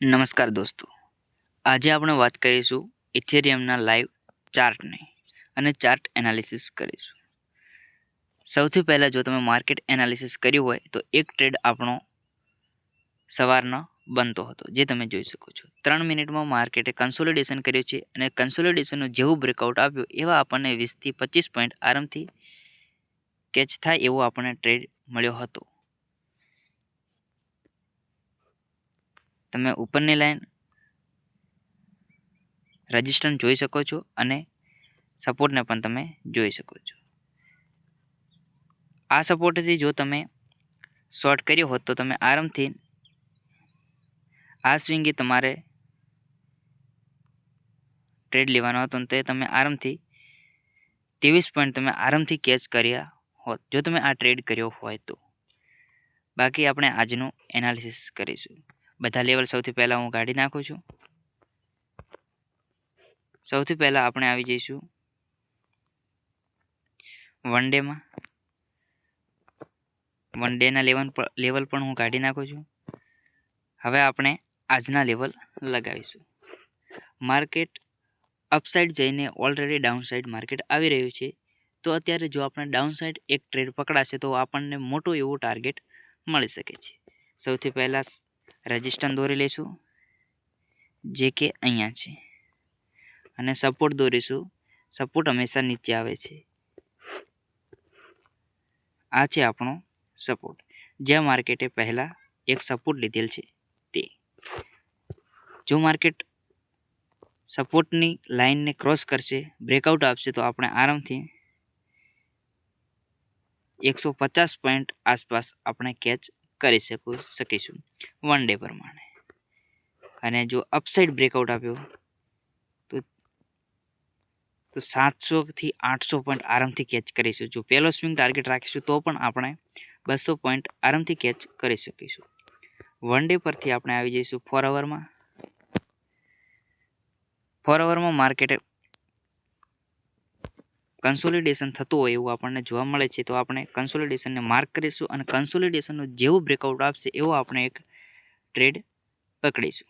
નમસ્કાર દોસ્તો. આજે આપણે વાત કરીશું ઇથેરિયમના લાઈવ ચાર્ટની અને ચાર્ટ એનાલિસિસ કરીશું. સૌથી પહેલાં જો તમે માર્કેટ એનાલિસિસ કર્યું હોય તો એક ટ્રેડ આપણો સવારનો બનતો હતો, જે તમે જોઈ શકો છો. ત્રણ મિનિટમાં માર્કેટે કન્સોલિડેશન કર્યું છે અને કન્સોલિડેશનનું જેવું બ્રેકઆઉટ આપ્યું એવા આપણને વીસથી પચીસ પોઈન્ટ આરામથી કેચ થાય એવો આપણને ટ્રેડ મળ્યો હતો. તમે ઉપરની લાઈન રજિસ્ટન્સ જોઈ શકો છો અને સપોર્ટને પણ તમે જોઈ શકો છો. આ સપોર્ટથી જો તમે શોર્ટ કર્યો હોત તો તમે આરામથી આ સ્વિંગે તમારે ટ્રેડ લેવાનો હતો તે તમે આરામથી ત્રેવીસ પોઈન્ટ તમે આરામથી કેચ કર્યા હોત, જો તમે આ ટ્રેડ કર્યો હોય તો. બાકી આપણે આજનું એનાલિસિસ કરીશું. બધા લેવલ સૌથી પહેલાં હું કાઢી નાખું છું. સૌથી પહેલાં આપણે આવી જઈશું. વન ડેમાં વન ડેના લેવલ લેવલ પણ હું કાઢી નાખું છું. હવે આપણે આજના લેવલ લગાવીશું. માર્કેટ અપસાઇડ જઈને ઓલરેડી ડાઉન સાઈડ માર્કેટ આવી રહ્યું છે. તો અત્યારે જો આપણે ડાઉન સાઈડ એક ટ્રેડ પકડાશે તો આપણને મોટો એવો ટાર્ગેટ મળી શકે છે. સૌથી પહેલાં રજિસ્ટન દોરી લઈશું, જે કે અહીંયા છે. અને સપોર્ટ દોરીશું સપોર્ટ હંમેશા નીચે આવે છે. આ છે આપણો સપોર્ટ જ્યાં માર્કેટે પહેલાં એક સપોર્ટ લીધેલ છે, તે. જો માર્કેટ સપોર્ટની લાઇનને ક્રોસ કરશે બ્રેકઆઉટ આપશે, તો આપણે આરામથી એકસો પચાસ પોઈન્ટ આસપાસ આપણે કેચ કરી શકું, શકીશું. વન ડે પ્રમાણે. અને જો અપસાઇડ બ્રેકઆઉટ આપ્યો, તો તો સાતસોથી આઠસો પોઈન્ટ આરામથી કેચ કરીશું. જો પહેલો સ્વિંગ ટાર્ગેટ રાખીશું, તો પણ આપણે બસો પોઈન્ટ આરામથી કેચ કરી શકીશું. વન ડે પરથી આપણે આવી જઈશું. ફોર અવરમાં ફોર અવરમાં માર્કેટે કન્સોલિડેશન થતું હોય એવું આપણને જોવા મળે છે, તો આપણે કન્સોલિડેશનને માર્ક કરીશું અને કન્સોલિડેશનનો જેવું બ્રેકઆઉટ આપશે એવો આપણે એક ટ્રેડ પકડીશું.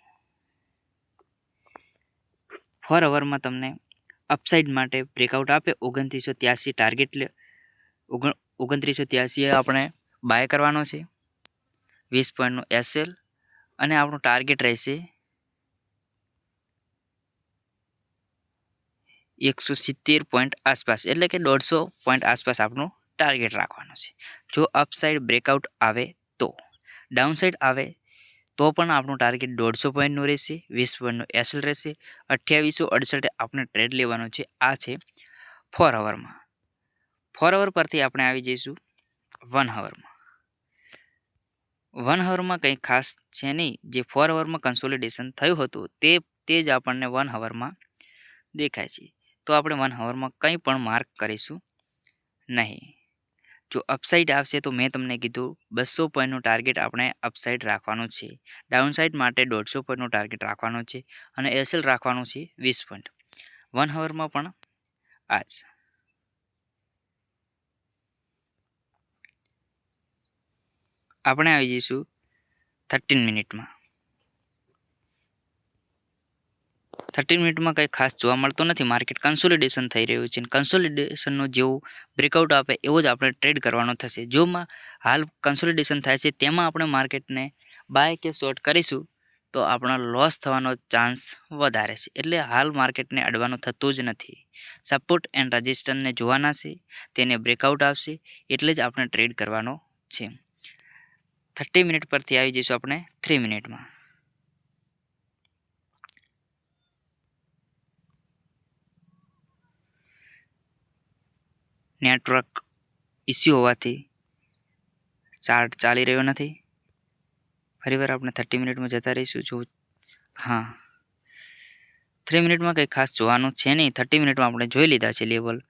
ફોર અવરમાં તમને અપસાઇડ માટે બ્રેકઆઉટ આપે, ઓગણત્રીસો ત્યાસી ટાર્ગેટ ઓગણ, ઓગણત્રીસો ત્યાસી આપણે બાય કરવાનો છે, વીસ પોઈન્ટનું એસએલ અને આપણું ટાર્ગેટ રહેશે એકસો સિત્તેર પોઈન્ટ આસપાસ, એટલે કે દોઢસો પોઈન્ટ આસપાસ આપણું ટાર્ગેટ રાખવાનો છે. જો અપસાઇડ બ્રેકઆઉટ આવે તો ડાઉનસાઇડ આવે તો પણ આપણું ટાર્ગેટ દોઢસો પોઈન્ટનું રહેશે, વીસ પોઈન્ટનું એસએલ રહેશે. અઠ્યાવીસો અડસઠે આપણે ટ્રેડ લેવાનો છે. આ છે ફોર અવરમાં ફોર અવર પરથી આપણે આવી જઈશું વન અવરમાં વન અવરમાં કંઈ ખાસ છે નહીં. જે ફોર અવરમાં કન્સોલિડેશન થયું હતું, તે તે જ આપણને વન અવરમાં દેખાય છે. તો આપણે વન અવરમાં કંઈ પણ માર્ક કરીશું નહીં. જો અપસાઇડ આવશે તો મેં તમને કીધું બસો પોઈન્ટનું ટાર્ગેટ આપણે અપસાઇડ રાખવાનું છે. ડાઉન સાઇડ માટે દોઢસો પોઈન્ટનું ટાર્ગેટ રાખવાનું છે અને એસએલ રાખવાનું છે વીસ પોઈન્ટ વન અવરમાં પણ આ આપણે આવી જઈશું થર્ટીન મિનિટમાં થર્ટીન મિનિટમાં કંઈ ખાસ જોવા મળતો નથી. માર્કેટ કન્સોલિડેશન થઈ રહ્યું છે. કન્સોલિડેશનનો જેવું બ્રેકઆઉટ આપે એવો જ આપણે ટ્રેડ કરવાનો થશે. જોમાં હાલ કન્સોલિડેશન થાય છે, તેમાં આપણે માર્કેટને બાય કે શોર્ટ કરીશું, તો આપણો લોસ થવાનો ચાન્સ વધારે છે. એટલે હાલ માર્કેટને અડવાનું થતું જ નથી. સપોર્ટ એન્ડ રજિસ્ટરને જોવાના છે. તેને બ્રેકઆઉટ આવશે એટલે જ આપણે ટ્રેડ કરવાનો છે. થર્ટી મિનિટ પરથી આવી જઈશું આપણે. થ્રી મિનિટમાં નેટવર્ક ઇસ્યુ હોવાથી ચાર્ટ ચાલી રહ્યો નથી. ફરીવાર આપણે થર્ટી મિનિટમાં જતા રહીશું. જો હા. થ્રી મિનિટમાં કંઈ ખાસ જોવાનું છે નહીં. થર્ટી મિનિટમાં આપણે જોઈ લીધા છે લેવલ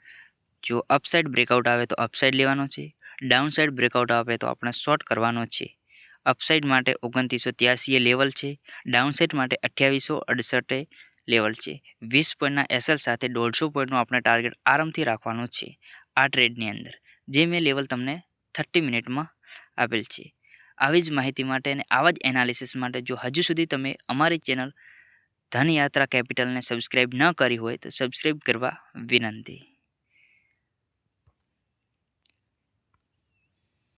જો અપસાઇડ બ્રેકઆઉટ આવે તો અપસાઇડ લેવાનો છે. ડાઉન સાઇડ બ્રેકઆઉટ આવે તો આપણે શોર્ટ કરવાનો છે. અપસાઇડ માટે ઓગણત્રીસો ત્યાસીએ લેવલ છે. ડાઉન સાઇડ માટે અઠ્યાવીસો અડસઠે લેવલ છે. વીસ પોઈન્ટના એસએલ સાથે દોઢસો પોઈન્ટનું આપણે ટાર્ગેટ આરામથી રાખવાનું છે. આ ટ્રેડની અંદર, જે મેં લેવલ તમને થર્ટી મિનિટમાં આપેલ છે. આવી જ માહિતી માટે અને આવા જ એનાલિસિસ માટે જો હજુ સુધી તમે અમારી ચેનલ ધનયાત્રા કેપિટલને સબસ્ક્રાઈબ ન કરી હોય તો સબસ્ક્રાઈબ કરવા વિનંતી.